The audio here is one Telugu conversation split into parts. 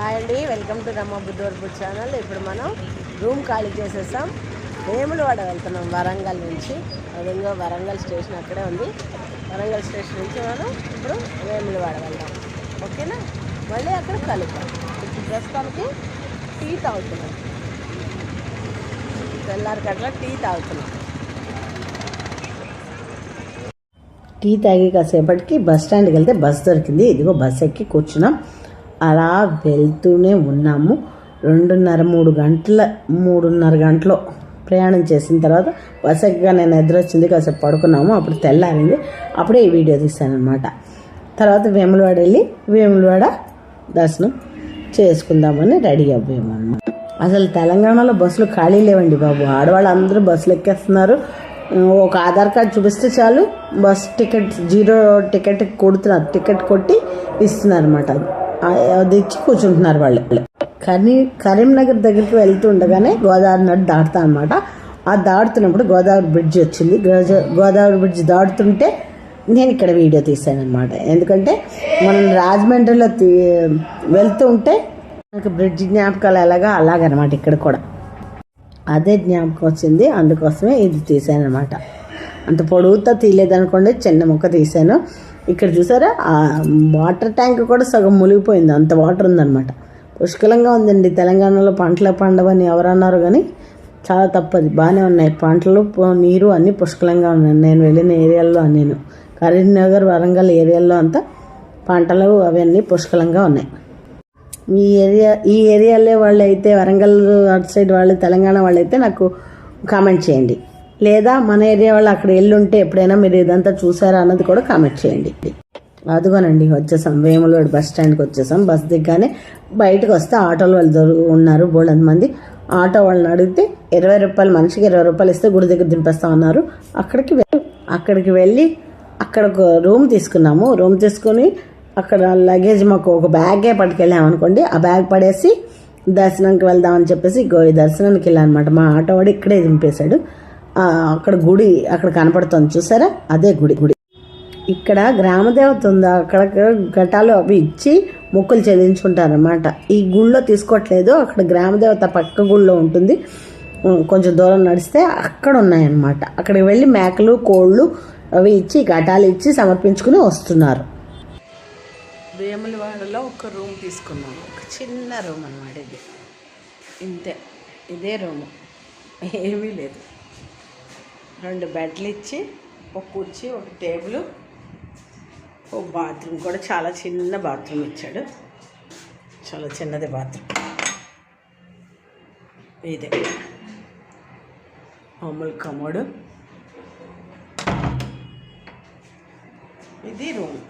హాయ్ అండి వెల్కమ్ టు రమ్మ బుద్ధవర్పు ఛానల్. ఇప్పుడు మనం రూమ్ ఖాళీ చేసేసాం. వేములవాడ వెళ్తున్నాం వరంగల్ నుంచి. అదేంగా వరంగల్ స్టేషన్ అక్కడే ఉంది. వరంగల్ స్టేషన్ నుంచి మనం ఇప్పుడు వేములవాడ వెళ్దాం. ఓకేనా? మళ్ళీ అక్కడ కలుద్దాం. ఇప్పుడు ప్రస్తుతానికి టీ తాగుతున్నాం. తెల్లారి కట్ల టీ తాగుతున్నాం. టీ తాగి కాసేపటికి బస్ స్టాండ్కి వెళ్తే బస్ దొరికింది. ఇదిగో బస్ ఎక్కి కూర్చున్నాం. అలా వెళ్తూనే ఉన్నాము. రెండున్నర మూడు గంటల మూడున్నర గంటలు ప్రయాణం చేసిన తర్వాత వసగ్గా నేను ఎదురొచ్చింది కాసేపు పడుకున్నాము. అప్పుడు తెల్లారింది. అప్పుడే ఈ వీడియో తీశానమాట తర్వాత వేములవాడ వెళ్ళి వేములవాడ దర్శనం చేసుకుందామని రెడీ అవ్వాము అన్నమాట అసలు తెలంగాణలో బస్సులు ఖాళీ లేవండి బాబు. ఆడవాళ్ళు అందరూ బస్సులు ఎక్కేస్తున్నారు. ఒక ఆధార్ కార్డు చూపిస్తే చాలు. బస్ టికెట్ జీరో టికెట్ కొడుతున్నారు. టికెట్ కొట్టి ఇస్తున్నారు అనమాట అది ఇచ్చి కూర్చుంటున్నారు వాళ్ళు. కరీ కరీంనగర్ దగ్గరికి వెళ్తూ ఉండగానే గోదావరి నది దాటుతా అనమాట ఆ దాటుతున్నప్పుడు గోదావరి బ్రిడ్జ్ వచ్చింది. గోదావరి బ్రిడ్జ్ దాటుతుంటే నేను ఇక్కడ వీడియో తీశాను అనమాట ఎందుకంటే మనం రాజమండ్రిలో తీ వెళ్తూ ఉంటే నాకు బ్రిడ్జ్ జ్ఞాపకాలు ఎలాగా అలాగనమాట ఇక్కడ కూడా. అదే జ్ఞాపకం వచ్చింది. అందుకోసమే ఇది తీసాను అనమాట అంత పొడవుతో తీయలేదనుకోండి చిన్న ముక్క తీసాను ఇక్కడ చూసారా? ఆ వాటర్ ట్యాంక్ కూడా సగం మునిగిపోయింది. అంత వాటర్ ఉందన్నమాట. పుష్కలంగా ఉందండి. తెలంగాణలో పంటలు పండవని ఎవరన్నారు కానీ చాలా తప్పది. బాగానే ఉన్నాయి. పంటలు నీరు అన్నీ పుష్కలంగా ఉన్నాయి. నేను వెళ్ళిన ఏరియాల్లో నేను కరీంనగర్ వరంగల్ ఏరియాల్లో అంతా పంటలు అవన్నీ పుష్కలంగా ఉన్నాయి. ఈ ఏరియా ఈ ఏరియాలో వాళ్ళు అయితే వరంగల్ అటు సైడ్ వాళ్ళు తెలంగాణ వాళ్ళు అయితే నాకు కామెంట్ చేయండి. లేదా మన ఏరియా వాళ్ళు అక్కడ వెళ్ళుంటే ఎప్పుడైనా మీరు ఇదంతా చూసారా అన్నది కూడా కామెంట్ చేయండి. అదిగోనండి వచ్చేసాం. వేములవాడు బస్ స్టాండ్కి వచ్చేసాం. బస్ దిగ్గానే బయటకు వస్తే ఆటోలు వాళ్ళు ఉన్నారు బోళ్ళంత మంది. ఆటో వాళ్ళని అడిగితే ఇరవై రూపాయలు మనిషికి ఇరవై రూపాయలు ఇస్తే గుడి దగ్గర దింపేస్తా ఉన్నారు అక్కడికి అక్కడికి వెళ్ళి అక్కడ ఒక రూమ్ తీసుకున్నాము. రూమ్ తీసుకుని అక్కడ లగేజ్ మాకు ఒక బ్యాగే పట్టుకెళ్ళామనుకోండి ఆ బ్యాగ్ పడేసి దర్శనానికి వెళ్దామని చెప్పేసి ఇగో దర్శనానికి దర్శనానికి వెళ్ళానమాట. మా ఆటో వాడు ఇక్కడే దింపేశాడు. అక్కడ గుడి అక్కడ కనపడుతుంది. చూసారా? అదే గుడి గుడి. ఇక్కడ గ్రామదేవత ఉందా? అక్కడ ఘటాలు అవి ఇచ్చి మొక్కులు చెల్లించుకుంటారనమాట ఈ గుళ్ళో తీసుకోవట్లేదు. అక్కడ గ్రామదేవత పక్క గుళ్ళో ఉంటుంది. కొంచెం దూరం నడిస్తే అక్కడ ఉన్నాయన్నమాట. అక్కడికి వెళ్ళి మేకలు కోళ్ళు అవి ఇచ్చి ఘటాలు ఇచ్చి సమర్పించుకుని వస్తున్నారు. వేములవాడలో ఒక రూమ్ తీసుకున్నాము ఒక చిన్న రూమ్ అనమాట ఇది. ఇంతే. ఇదే రూము. ఏమీ లేదు. రెండు బెడ్లు ఇచ్చి ఒక కుర్చీ ఒక టేబుల్ ఓ బాత్రూమ్. కూడా చాలా చిన్న బాత్రూమ్ ఇచ్చాడు. చాలా చిన్నది బాత్రూమ్. ఇదే. మామూలు కమోడు. ఇది రూమ్.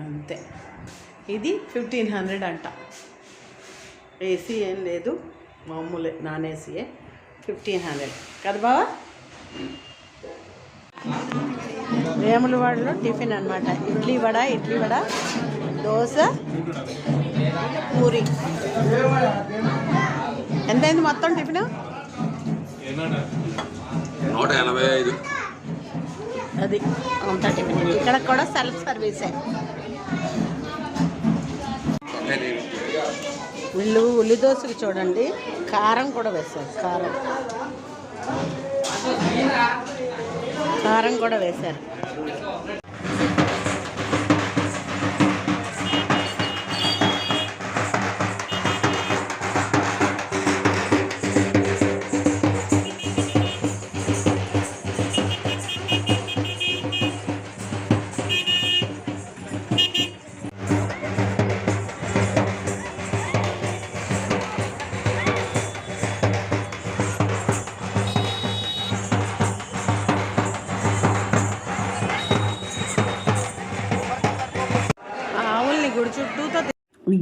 అంతే. ఇది ఫిఫ్టీన్ హండ్రెడ్ అంట. ఏసీ ఏం లేదు. మామూలే నాన్ ఏసీయే. Fifteen hundred. కదా బావా? వేములవాడలో టిఫిన్ అన్నమాట. ఇడ్లీ వడ ఇడ్లీ వడ దోశ పూరి. ఎంతైంది మొత్తం టిఫిన్? నూట ఎనభై ఐదు. అది అంత టిఫిన్. ఇక్కడ కూడా సెల్ఫ్ సర్వీసే. వీళ్ళు ఉల్లి దోశకి చూడండి. కారం కూడా వేశారు కారం. కారం కూడా వేశారు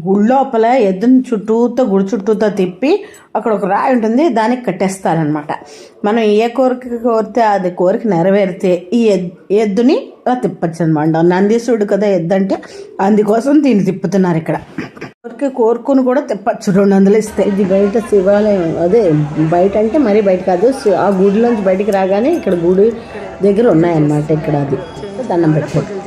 గుడి లోపల ఎద్దుని చుట్టూతో గుడి చుట్టూతో తిప్పి అక్కడ ఒక రాయి ఉంటుంది దానికి కట్టేస్తారనమాట మనం ఏ కోరిక కోరితే అది కోరిక నెరవేరితే ఈ ఎద్దుని అలా తిప్పచ్చు అనమాట నందీశుడు కదా ఎద్దు అంటే అందుకోసం దీన్ని తిప్పుతున్నారు ఇక్కడ. కోరిక కోరుకుని కూడా తిప్పచ్చు. రెండు వందలు ఇస్తే ఇది బయట శివాలయం. అదే బయట అంటే మరీ బయట కాదు ఆ గుడిలోంచి బయటికి రాగానే ఇక్కడ గుడి దగ్గర ఉన్నాయన్నమాట ఇక్కడ అది. దండం పెట్టారు.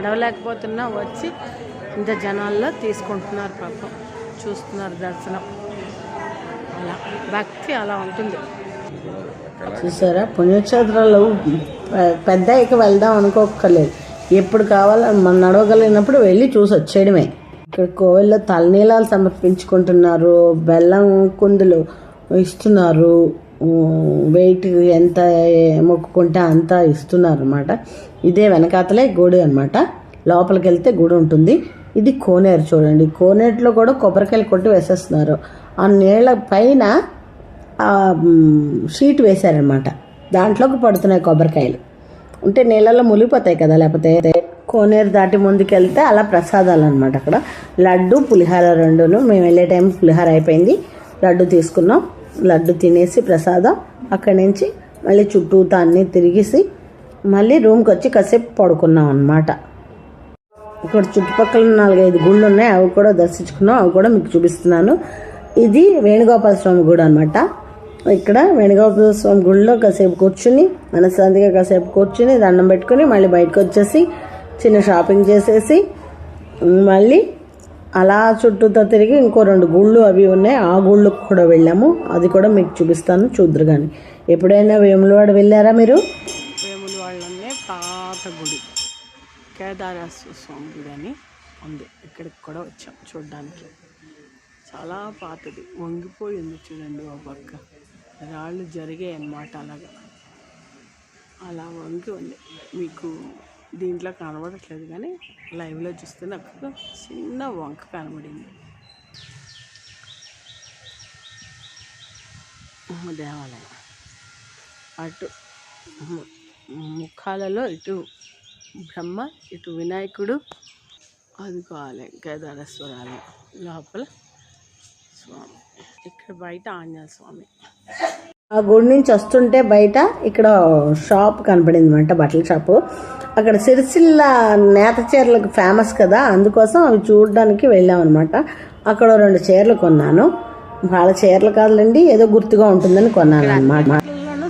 నడవలేకపోతున్నా వచ్చి ఇంత జనాల్లో తీసుకుంటున్నారు పాపం. చూస్తున్నారు దర్శనం. అలా భక్తి అలా ఉంటుంది. చూసారా? పుణ్యక్షేత్రాలు పెద్ద ఇక వెళ్దాం అనుకోక్కర్లేదు. ఎప్పుడు కావాలని మనం నడవగలిగినప్పుడు వెళ్ళి చూసి వచ్చేయడమే. ఇక్కడ కోవిల్లో తలనీలాలు సమర్పించుకుంటున్నారు బెల్లం కుందులు ఇస్తున్నారు. వెయిట్ ఎంత మొక్కుకుంటే అంత ఇస్తున్నారు అనమాట ఇదే వెనకాతలే గుడి అనమాట లోపలికి వెళ్తే గుడి ఉంటుంది. ఇది కోనేరు చూడండి. కోనేరులో కూడా కొబ్బరికాయలు కొట్టి వేసేస్తున్నారు. ఆ నీళ్ళ పైన షీట్ వేశారనమాట దాంట్లోకి పడుతున్నాయి కొబ్బరికాయలు. ఉంటే నీళ్ళలో మునిగిపోతాయి కదా లేకపోతే కోనేరు దాటి ముందుకెళ్తే అలా ప్రసాదాలు అనమాట అక్కడ. లడ్డు పులిహార రెండును. మేము వెళ్ళే టైం పులిహార అయిపోయింది. లడ్డు తీసుకున్నాం. లడ్డు తినేసి ప్రసాదం అక్కడి నుంచి మళ్ళీ చుట్టూతా అన్నీ తిరిగేసి మళ్ళీ రూమ్కి వచ్చి కాసేపు పడుకున్నాం అనమాట ఇక్కడ చుట్టుపక్కల నాలుగైదు గుళ్ళు ఉన్నాయి అవి కూడా దర్శించుకున్నాం అవి కూడా మీకు చూపిస్తున్నాను. ఇది వేణుగోపాల స్వామి గుడి అనమాట ఇక్కడ వేణుగోపాల స్వామి గుడిలో కాసేపు కూర్చుని మనశ్శాంతిగా కాసేపు కూర్చుని దండం పెట్టుకుని మళ్ళీ బయటకు వచ్చేసి చిన్న షాపింగ్ చేసేసి మళ్ళీ అలా చుట్టూతో తిరిగి ఇంకో రెండు గుళ్ళు అవి ఉన్నాయి. ఆ గుళ్ళకు కూడా వెళ్ళాము. అది కూడా మీకు చూపిస్తాను. చూద్దరు కానీ ఎప్పుడైనా వేములవాడ వెళ్ళారా మీరు? వేములవాడలోనే పాత గుడి. కేదారేశ్వర స్వామి గుడి అని ఉంది. ఇక్కడికి కూడా వచ్చాం చూడడానికి. చాలా పాతది. వంగిపోయింది చూడండి ఒక పక్క. రాళ్ళు జరిగాయి అన్నమాట అలాగా. అలా వంగి ఉంది. మీకు దీంట్లో కనబడట్లేదు కానీ లైవ్లో చూస్తే నాకు చిన్న వంక కనబడింది. దేవాలయం. అటు ముఖాలలో ఇటు బ్రహ్మ ఇటు వినాయకుడు అదిగో ఆలయం కేదారేశ్వర ఆలయం లోపల స్వామి. ఇక్కడ బయట ఆంజనేయ స్వామి. ఆ గుడి నుంచి వస్తుంటే బయట ఇక్కడ షాప్ కనపడింది అనమాట బట్టల షాపు. అక్కడ సిరిసిల్ల నేత చీరలకు ఫేమస్ కదా అందుకోసం అవి చూడడానికి వెళ్ళామన్నమాట. అక్కడ రెండు చీరలు కొన్నాను. వాళ్ళ చీరలు కాదులండి ఏదో గుర్తుగా ఉంటుందని కొన్నాను అనమాట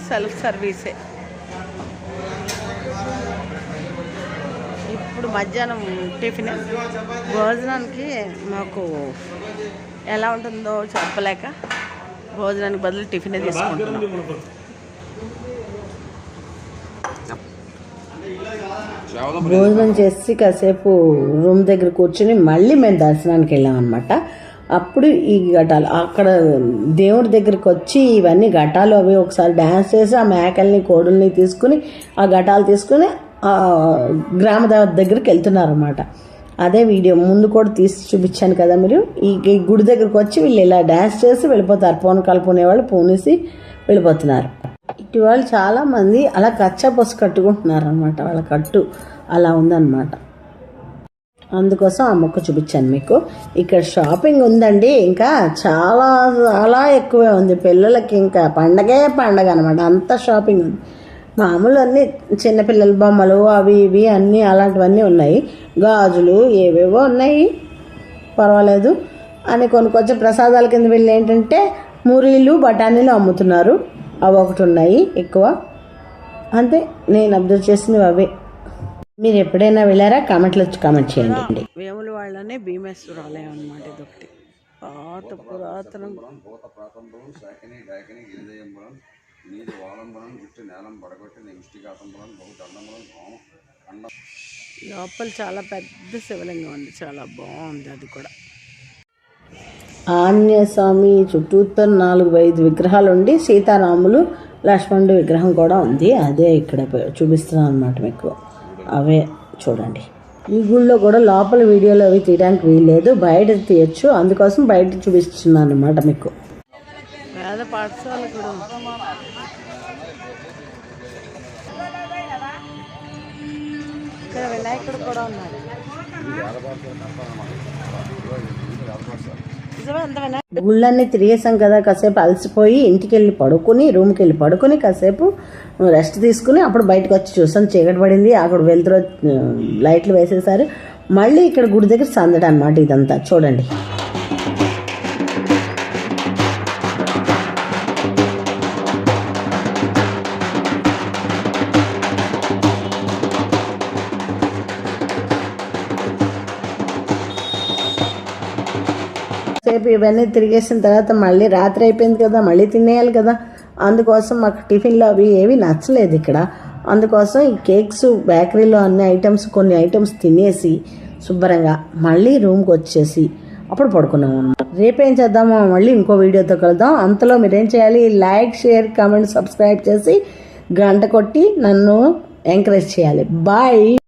సెల్ఫ్ సర్వీసే ఇప్పుడు మధ్యాహ్నం టిఫిన్. భోజనానికి మాకు ఎలా ఉంటుందో చెప్పలేక భోజనానికి బదులు టిఫిన్ తీసుకుంటున్నాం. భోజనం చేసి కాసేపు రూమ్ దగ్గర కూర్చుని మళ్ళీ మేము దర్శనానికి వెళ్ళాం అనమాట అప్పుడు ఈ ఘటాలు అక్కడ దేవుడి దగ్గరికి వచ్చి ఇవన్నీ ఘటాలు అవి ఒకసారి డ్యాన్స్ చేసి ఆ మేకల్ని కోడుల్ని తీసుకుని ఆ ఘటాలు తీసుకుని ఆ గ్రామ దేవత దగ్గరికి వెళ్తున్నారు అనమాట అదే వీడియో ముందు కూడా తీసి చూపించాను కదా మీరు. ఈ గుడి దగ్గరికి వచ్చి వీళ్ళు ఇలా డ్యాన్స్ చేసి వెళ్ళిపోతారు. పూనకాలు వాళ్ళు పోనేసి వెళ్ళిపోతున్నారు. ఇటు వాళ్ళు చాలామంది అలా కచ్చా పసు కట్టుకుంటున్నారు అనమాట వాళ్ళ కట్టు అలా ఉందన్నమాట. అందుకోసం ఆ మొక్క చూపించాను మీకు. ఇక్కడ షాపింగ్ ఉందండి. ఇంకా చాలా చాలా ఎక్కువే ఉంది. పిల్లలకి ఇంకా పండగే పండగ అనమాట అంత షాపింగ్ ఉంది. మామూలు అన్ని చిన్నపిల్లల బొమ్మలు అవి ఇవి అన్నీ అలాంటివన్నీ ఉన్నాయి. గాజులు ఏవేవో ఉన్నాయి. పర్వాలేదు. అని కొనుక్కొచ్చే ప్రసాదాల కింద వెళ్ళి ఏంటంటే మురీలు బఠానీలు అమ్ముతున్నారు. అవి ఒకటి ఉన్నాయి ఎక్కువ. అంతే. నేను అబ్జర్వ్ చేసినవి అవే. మీరు ఎప్పుడైనా వెళ్ళారా? కామెంట్లో వచ్చి కామెంట్ చేయండి. వేముల వాళ్ళనే భీమేశ్వర ఆలయం అనమాట ఇది ఒకటి పాత పురాతనం నీది వాలంబరం జుట్టు నేలం పడగొట్టి నిమిష్టిఘాతంబరం బహుదండంబరం హోమ ఖండం లోపల చాలా పెద్ద శివలింగం ఉంది. చాలా బాగుంది అది కూడా. ఆంజనేయ స్వామి చుట్టూతో నాలుగు ఐదు విగ్రహాలు ఉండి సీతారాములు లక్ష్మణుడు విగ్రహం కూడా ఉంది. అదే ఇక్కడ చూపిస్తున్నాను అనమాట మీకు. అవే చూడండి. ఈ గుళ్ళో కూడా లోపల వీడియోలు అవి తీయడానికి వీల్లేదు. బయట తీయచ్చు. అందుకోసం బయట చూపిస్తున్నాను అనమాట మీకు. పాఠశాల కూడా ఇక్కడ వినాయకుడు కూడా ఉన్నాడు. గుళ్ళన్నీ తిరిగేసాం కదా కాసేపు అలసిపోయి ఇంటికి వెళ్ళి పడుకుని రూమ్కి వెళ్ళి పడుకుని కాసేపు రెస్ట్ తీసుకుని అప్పుడు బయటకు వచ్చి చూసాం. చీకటి పడింది అక్కడ వెళ్తురు లైట్లు వేసేసారు మళ్ళీ ఇక్కడ గుడి దగ్గర సందడం అనమాట ఇదంతా. చూడండి. సేపు ఇవన్నీ తిరిగేసిన తర్వాత మళ్ళీ రాత్రి అయిపోయింది కదా మళ్ళీ తినేయాలి కదా. అందుకోసం మాకు టిఫిన్లో అవి ఏవి నచ్చలేదు ఇక్కడ. అందుకోసం ఈ కేక్స్ బేకరీలో అన్ని ఐటమ్స్ కొన్ని ఐటమ్స్ తినేసి శుభ్రంగా మళ్ళీ రూమ్కి వచ్చేసి అప్పుడు పడుకున్నాము రేపేం చేద్దామో మళ్ళీ ఇంకో వీడియోతో కలుద్దాం. అంతలో మీరేం చేయాలి? లైక్ షేర్ కామెంట్ సబ్స్క్రైబ్ చేసి గంట కొట్టి నన్ను ఎంకరేజ్ చేయాలి. బాయ్!